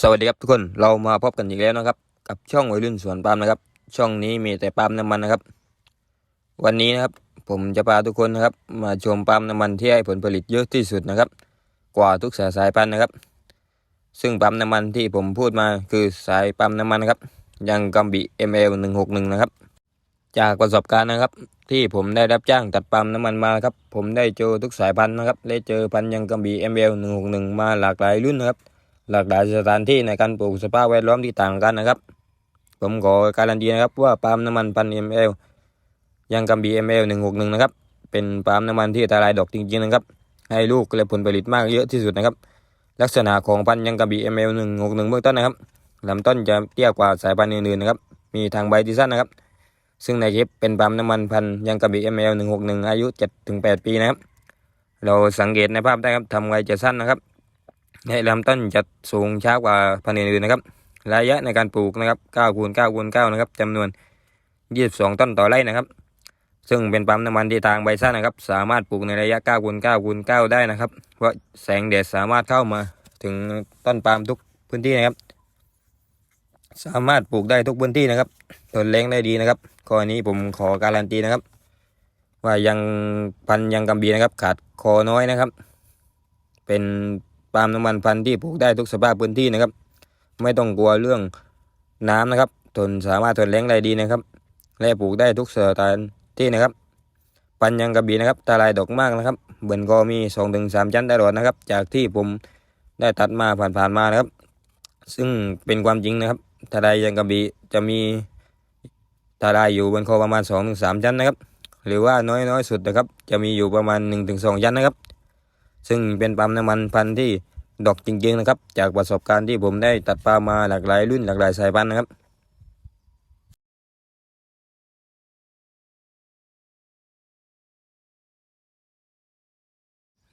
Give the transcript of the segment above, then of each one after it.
สวัสดีครับทุกคนเรามาพบกันอีกแล้วนะครับ กับช่องวัยรุ่นสวนปาล์มนะครับ ช่องนี้มีแต่ปาล์มน้ำมันนะครับ วันนี้นะครับผมจะพาทุกคนนะครับ มาชมปาล์มน้ำมันที่ให้ผลผลิตเยอะที่สุดนะครับ กว่าทุกสายสายพันธุ์นะครับ ซึ่งปาล์มน้ำมันที่ผมพูดมาคือสายปาล์มน้ำมันนะครับ ยังกัมบิ ML 161นะครับ จากประสบการณ์นะครับ ที่ผมได้รับจ้างตัดปาล์มน้ำมันมาครับผมได้เจอทุกสายพันธุ์นะครับได้เจอพันธุ์ยังกัมบิ ML 161มาหลากหลายรุ่นนะครับ หลากหลายสถานที่ในการปลูกสภาพแวดล้อมที่ต่างกันนะครับ ผมขอการันตีนะครับว่าปาล์มน้ำมันพัน ml ยังกัมบี ml หนึ่งหกหนึ่งนะครับ เป็นปาล์มน้ำมันที่อัตรายดอกจริงๆนะครับ ให้ลูกและผลผลิตมากเยอะที่สุดนะครับ ลักษณะของพันยังกัมบี ml หนึ่งหกหนึ่งเบื้องต้นนะครับลำต้นจะเตี้ยกว่าสายพันธุ์อื่นๆนะครับ มีทางใบที่สั้นนะครับ ซึ่งในคลิปเป็นปาล์มน้ำมันพันยังกัมบี ml หนึ่งหกหนึ่งอายุเจ็ดถึงแปดปีนะครับ เราสังเกตในภาพได้ครับทำไงจะสั้นนะครับ ให้ลำต้นจะสูงช้ากว่าพันธุ์อื่นๆนะครับ ระยะในการปลูกนะครับ9คูณ9คูณ9นะครับจำนวน 22 ต้นต่อไร่นะครับ ซึ่งเป็นปั๊มน้ำมันที่ทางใบสั้นนะครับ สามารถปลูกในระยะ9คูณ9คูณ9ได้นะครับ เพราะแสงแดดสามารถเข้ามาถึงต้นปาล์มทุกพื้นที่นะครับ สามารถปลูกได้ทุกพื้นที่นะครับทนแรงได้ดีนะครับข้อนี้ผมขอการันตีนะครับ ว่ายังพันยังกำบีนะครับ ขาดคอน้อยนะครับ เป็น ปาล์มน้ำมันพันธุ์ที่ปลูกได้ทุกสภาพพื้นที่นะครับ ไม่ต้องกลัวเรื่องน้ำนะครับ ทนสามารถทนแรงได้ดีนะครับ และปลูกได้ทุกสถานที่นะครับ ปันยังกระบี่นะครับตาลายดอกมากนะครับเบิ่นก็มีสองถึงสามชั้นตลอดนะครับ จากที่ผมได้ตัดมาผ่านๆมานะครับ ซึ่งเป็นความจริงนะครับตาลายยังกระบี่จะมีตาลายอยู่บนคอประมาณสองถึงสามชั้นนะครับ หรือว่าน้อยน้อยสุดนะครับ จะมีอยู่ประมาณหนึ่งถึงสองชั้นนะครับ ซึ่งเป็นปั๊มน้ำมันพันธุ์ที่ดอกจริงๆนะครับ จากประสบการณ์ที่ผมได้ตัดปาล์มมาหลากหลายรุ่นหลากหลายสายพันธุ์นะครับ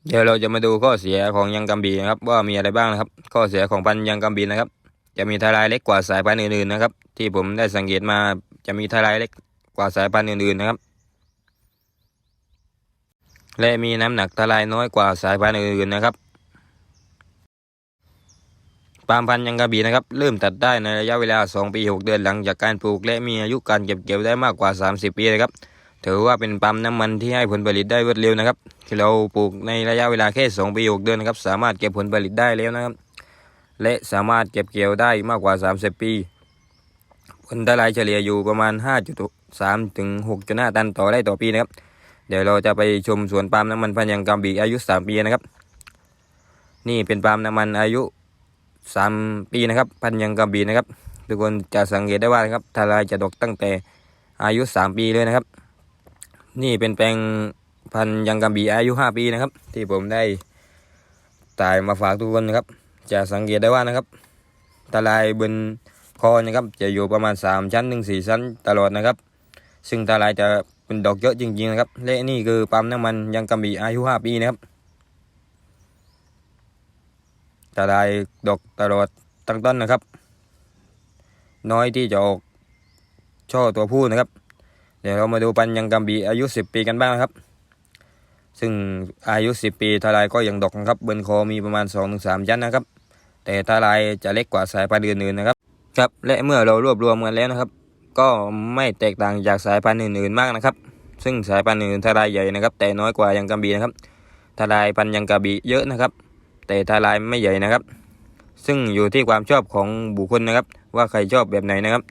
เดี๋ยวเราจะมาดูข้อเสียของยังกัมบีนะครับ ว่ามีอะไรบ้างนะครับ ข้อเสียของพันธุ์ยังกัมบีนะครับ จะมีทลายเล็กกว่าสายพันธุ์อื่นๆนะครับ ที่ผมได้สังเกตมาจะมีทลายเล็กกว่าสายพันธุ์อื่นๆนะครับ และมีน้ำหนักทลายน้อยกว่าสายพันธุ์อื่นๆนะครับปาล์มพันธุ์ยังกระบี่นะครับ เริ่มตัดได้ในระยะเวลา 2 ปี 6 เดือนหลังจากการปลูก และมีอายุการเก็บเกี่ยวได้มากกว่า 30 ปีนะครับถือว่าเป็นปาล์มน้ำมันที่ให้ผลผลิตได้รวดเร็วนะครับที่เราปลูกในระยะเวลาแค่ 2 ปี 6 เดือนนะครับ สามารถเก็บผลผลิตได้แล้วนะครับ และสามารถเก็บเกี่ยวได้มากกว่า 30 ปี ผลทลายเฉลี่ยอยู่ประมาณ 5.3ถึง6.5 ตันต่อไร่ต่อปีนะครับ ดี๋ยวเราจะไปชมสวนปาล์มน้ำมันพันยังกัมบีอายุ 3 ปีนะครับ นี่เป็นปาล์มน้ำมันอายุ 3 ปีนะครับ พันยังกัมบีนะครับ ทุกคนจะสังเกตได้ว่านะครับทลายจะดกตั้งแต่อายุ 3 ปีเลยนะครับ นี่เป็นแปลงพันยังกัมบีอายุ 5 ปีนะครับ ที่ผมได้ถ่ายมาฝากทุกคนนะครับ จะสังเกตได้ว่านะครับทลายบนคอนะครับ จะอยู่ประมาณ 3 ชั้นถึง4ชั้นตลอดนะครับ ซึ่งทลายจะ เป็นดอกเยอะจริงๆนะครับ และนี่คือปั๊มน้ำมันยังกำบีอายุ5ปีนะครับทลายดอกตลอดตั้งต้นนะครับ น้อยที่จะออกช่อตัวผู้นะครับ เดี๋ยวเรามาดูปันยังกำบีอายุ 10 ปีกันบ้างนะครับ ซึ่งอายุ 10 ปีทลายก็ยังดอกนะครับบนคอมีประมาณ 2-3 ชั้นนะครับ แต่ทลายจะเล็กกว่าสายพันธุ์อื่นๆนะครับครับและเมื่อเรารวบรวมกันแล้วนะครับ ก็ไม่แตกต่างจากสายพันธุ์อื่นๆมากนะครับ ซึ่งสายพันธุ์อื่นทลายใหญ่นะครับ แต่น้อยกว่ายังกระบี่นะครับทลายพันธุ์ยังกระบี่เยอะนะครับ แต่ทลายไม่ใหญ่นะครับ ซึ่งอยู่ที่ความชอบของบุคคลนะครับ ว่าใครชอบแบบไหนนะครับ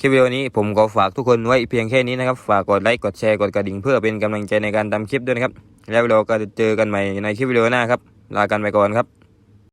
คลิปวิดีโอนี้ผมขอฝากทุกคนไว้เพียงแค่นี้นะครับฝากกดไลค์กดแชร์กดกระดิ่งเพื่อเป็นกำลังใจในการทำคลิปด้วยนะครับ แล้วเราก็จะเจอกันใหม่ในคลิปวิดีโอหน้าครับลากันไปก่อนครับ